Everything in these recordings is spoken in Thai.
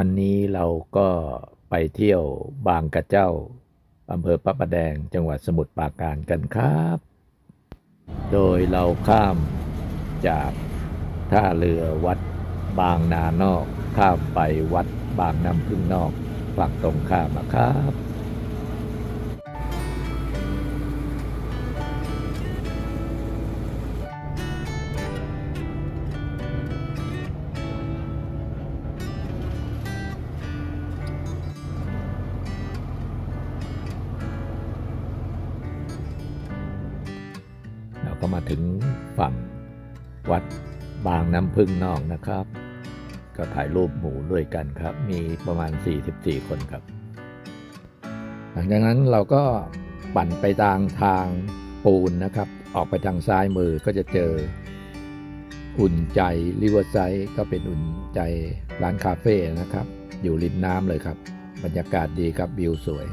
วันนี้เราก็ไปเที่ยวบางกระเจ้าอำเภอพระประแดงจังหวัดสมุทรปราการกันครับ โดยเราข้ามจากท่าเรือวัดบางนานอก ข้ามไปวัดบางน้ำพึ่งนอกฝั่งตรงข้ามครับ ก็มาถึงฝั่งวัดบางน้ำพึ่งนอกนะครับ ก็ถ่ายรูปหมู่ด้วยกันครับ มีประมาณ 44 คนครับ หลังจากนั้นเราก็ปั่นไปทางทางปูนนะครับ ออกไปทางซ้ายมือก็จะเจออุ่นใจริเวอร์ไซด์ก็เป็นอุ่นใจร้านคาเฟ่นะครับ อยู่ริมน้ำเลยครับ บรรยากาศดีครับวิวสวย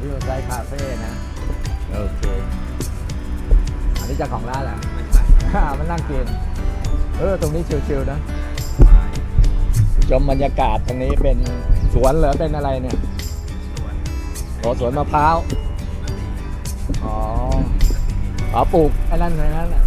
วิวไซคาเฟ่นะ โอเค อันนี้เจ้าของร้านเหรออ่ามันนั่งกิน เออ ตรงนี้ชิวๆนะ ชมบรรยากาศตรงนี้เป็นสวนเหรอเป็นอะไรเนี่ยโอ้สวนมะพร้าว อ๋ออ๋อปลูกไอ้นั่นไอ้นั่นแหละ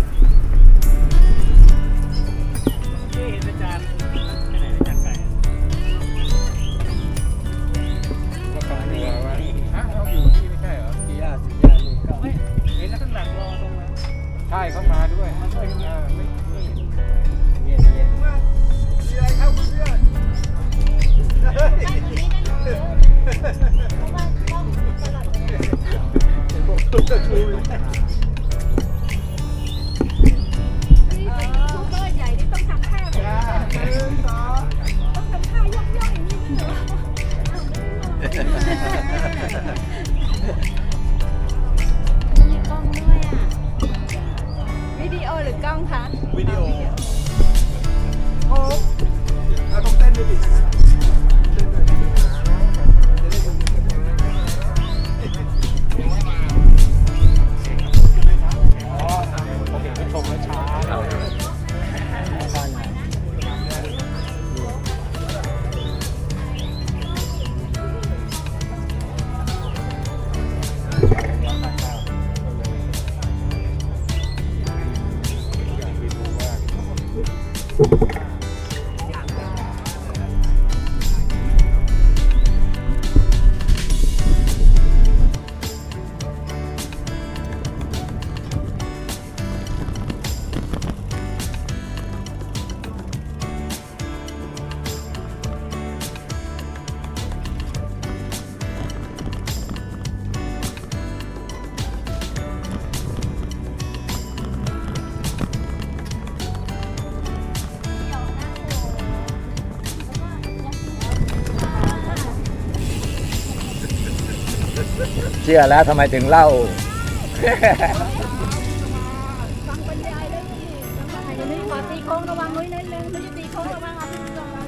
เชื่อแล้วทำไมถึงเล่า ฟังบรรยายเลยนี่จังหวะไหนจะไม่ขอตีโค้งระวังไว้นิดนึงไม่จะตีโค้งระวังเอาที่ระวัง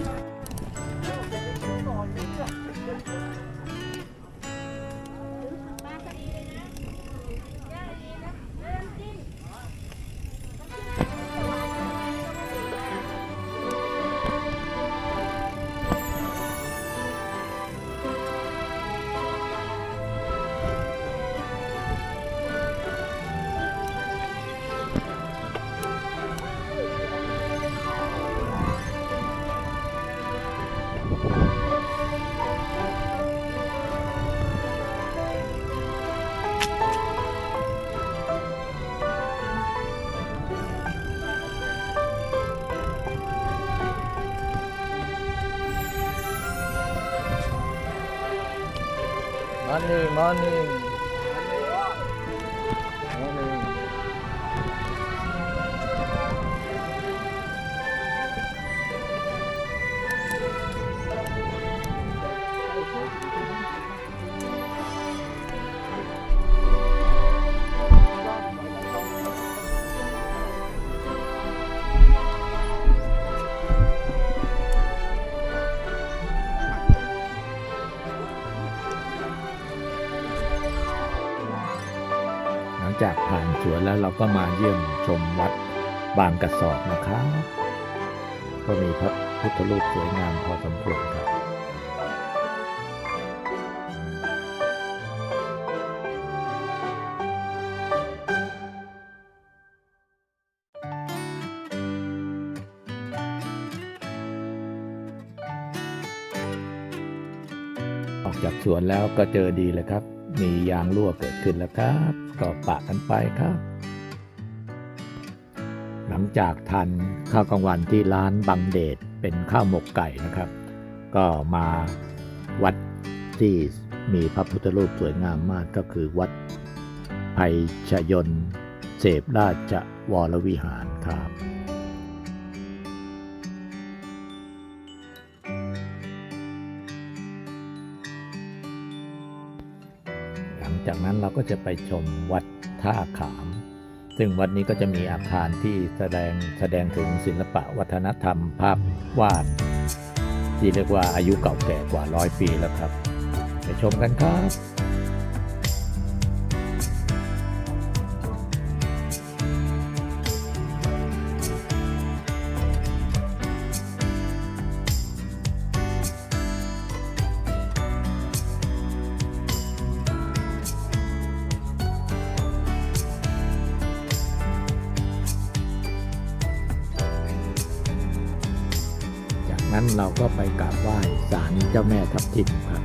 ม จากผ่านสวนแล้วเราก็มาเยี่ยมชมวัดบางกระสอบนะครับ ก็มีพระพุทธรูปสวยงามพอสมควรครับออกจากสวนแล้วก็เจอดีเลยครับ มียางรั่วเกิดขึ้นแล้วครับก็ปะกันไปครับ หลังจากทานข้าวกลางวันที่ร้านบังเดชเป็นข้าวหมกไก่นะครับ ก็มาวัดที่มีพระพุทธรูปสวยงามมากก็คือวัดไผ่ชยนเสพราชวรวิหารครับ จากนั้นเราก็จะไปชมวัดท่าขาม ซึ่งวัดนี้ก็จะมีอาคารที่แสดงแสดงถึงศิลปะวัฒนธรรม ภาพวาด ที่เรียกว่าอายุเก่าแก่กว่าร้อยปีแล้วครับ ไปชมกันครับ นั้นเราก็ไปกราบไหว้ศาลเจ้าแม่ทับทิมครับ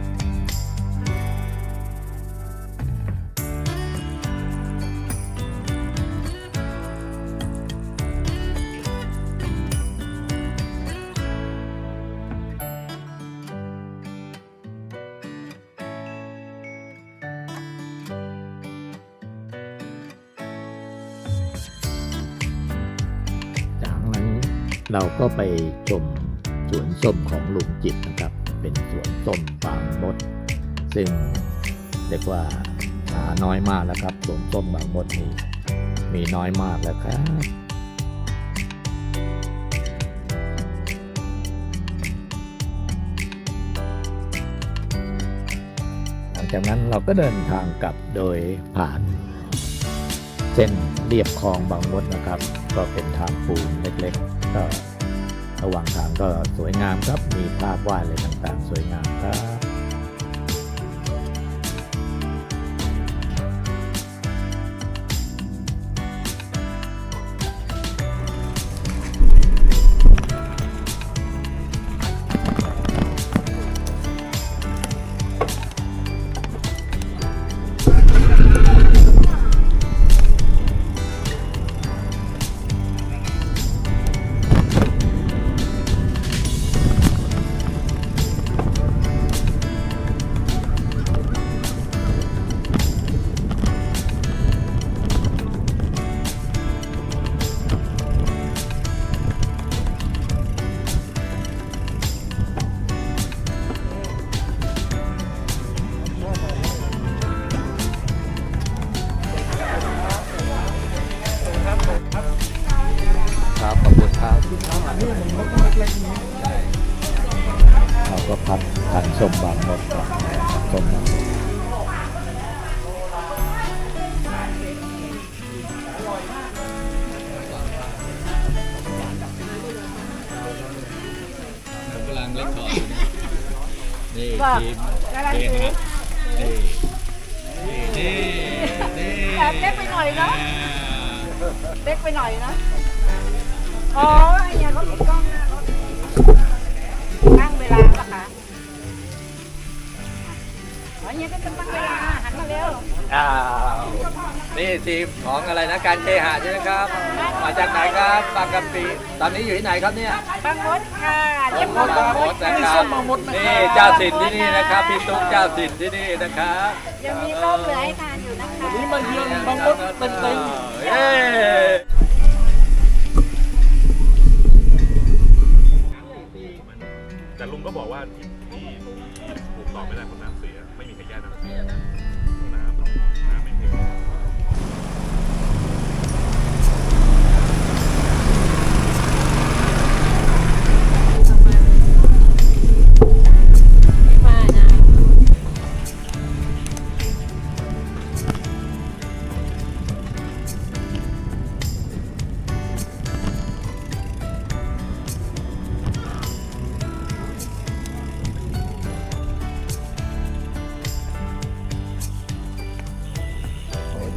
จากนั้นเราก็ไปชม สวนส้มของลุงจิตนะครับ เป็นสวนส้มบางมด ซึ่งเรียกว่าหาน้อยมากแล้วครับสวนส้มบางมดนี่มีน้อยมากแล้วครับหลังจากนั้นเราก็เดินทางกลับโดยผ่าน เส้นเรียบคลองบางมดนะครับ ก็เป็นทางปูนเล็กๆก็ ระหว่างทางก็สวยงามครับ มีภาพวาดอะไรต่างๆ สวยงามครับ เล่นคอร์ดนี่ทีมกำลังถือนี่นี่นี่แอบเล็กไปหน่อยเนาะเล็กไปหน่อยนะอ๋อไอ้เนี่ยเขามีกล้องน้ารถตั้งเวลาปะคะอ๋อเนี่ยก็จะตั้งเวลาหันมาเร็ว อ้าวนี่ทีมของอะไรนะการเคหะใช่ไหมครับ มาจากไหนครับบางกะปิตอนนี้อยู่ที่ไหนครับเนี่ยบางมดค่ะเรียกบาว่างบางมมดดนะครับนี่เจ้าถิ่นที่นี่นะครับพี่ตุ๊กเจ้าถิ่นที่นี่นะครับยังมีต้มเหลือให้ทานอยู่นะคะนี่มาเยือนบางมดเต็มๆเย้แต่ลุงก็บอกว่า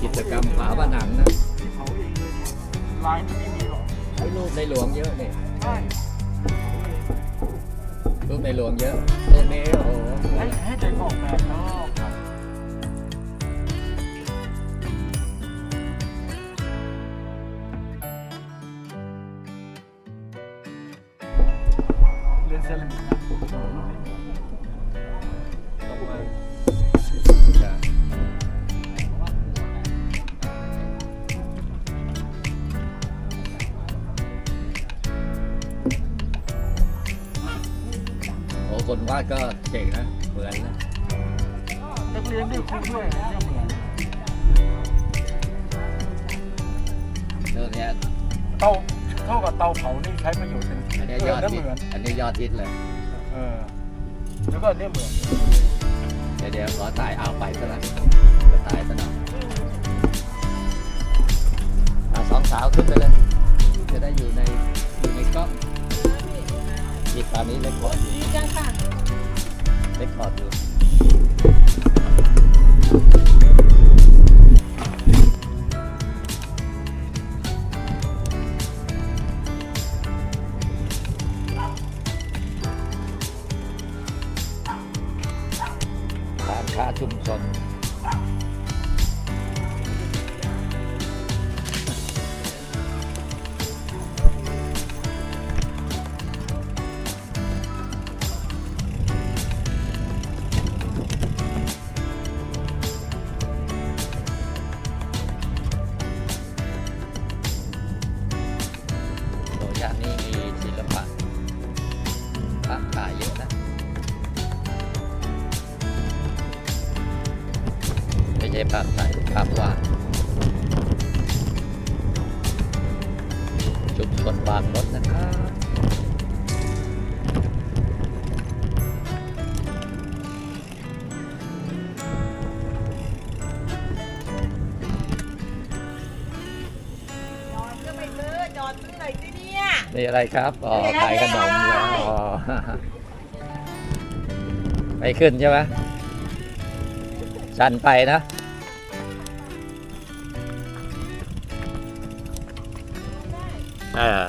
กิจกรรมฝาผนังนะลายไม่มีหรอกใช้รูปในหลวงเยอะเนี่ยใช่รูปในหลวงเยอะรูปนี้โอ้โหให้ให้ใจออกแบบเนาะ อันนี้ยอดฮิตเลย เออแล้วก็อันเนี่ยเหมือนเดี๋ยวเดี๋ยวขอถ่ายเอาไปซะละจะถ่ายซะหน่อยอะสองสาวขึ้นไปเลย จะได้อยู่ในอยู่ในกล้องอีกตอนนี้เล็กคอร์ดอยู่ดีจังค่ะเล็กคอร์ดอยู่ ร้ อจอดซื้อหน่อยสิเนี่ยนี่อะไรครับ อ๋อนี่ขายขนมนี่แล้วอ๋อไม่ขึ้นใช่ไหมชันไปนะเออ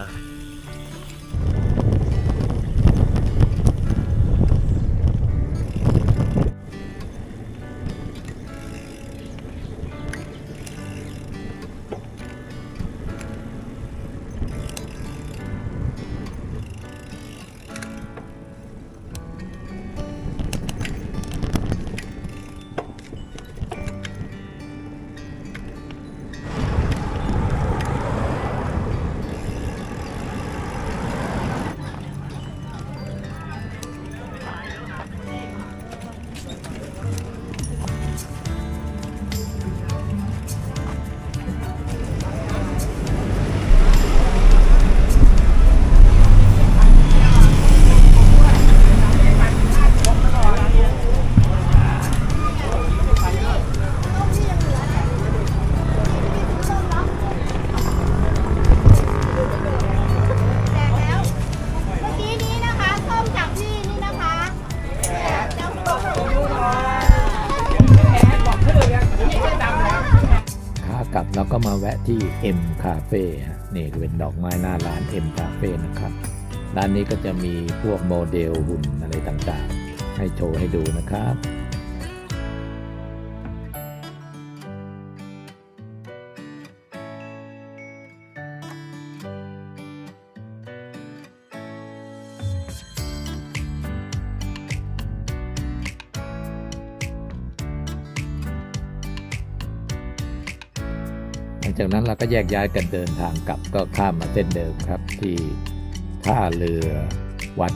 กลับเราก็มาแวะที่ M Cafe นี่เป็นดอกไม้หน้าร้าน M Cafe นะครับ ร้านนี้ก็จะมีพวกโมเดลหุ่นอะไรต่างๆ ให้โชว์ให้ดูนะครับ ลังจากนั้นเราก็แยกย้ายกันเดินทางกลับก็ข้ามมาเส้นเดิมครับ ที่ท่าเรือวัด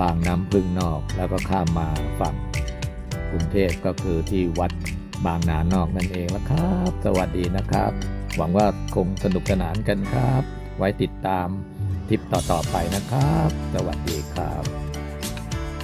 บางน้ำพึ่งนอก แล้วก็ข้ามมาฝั่งกรุงเทพก็คือที่วัดบางนานอกนั่นเองแล้วครับ สวัสดีนะครับ หวังว่าคงสนุกสนานกันครับ ไว้ติดตามทริปต่อๆไปนะครับ สวัสดีครับ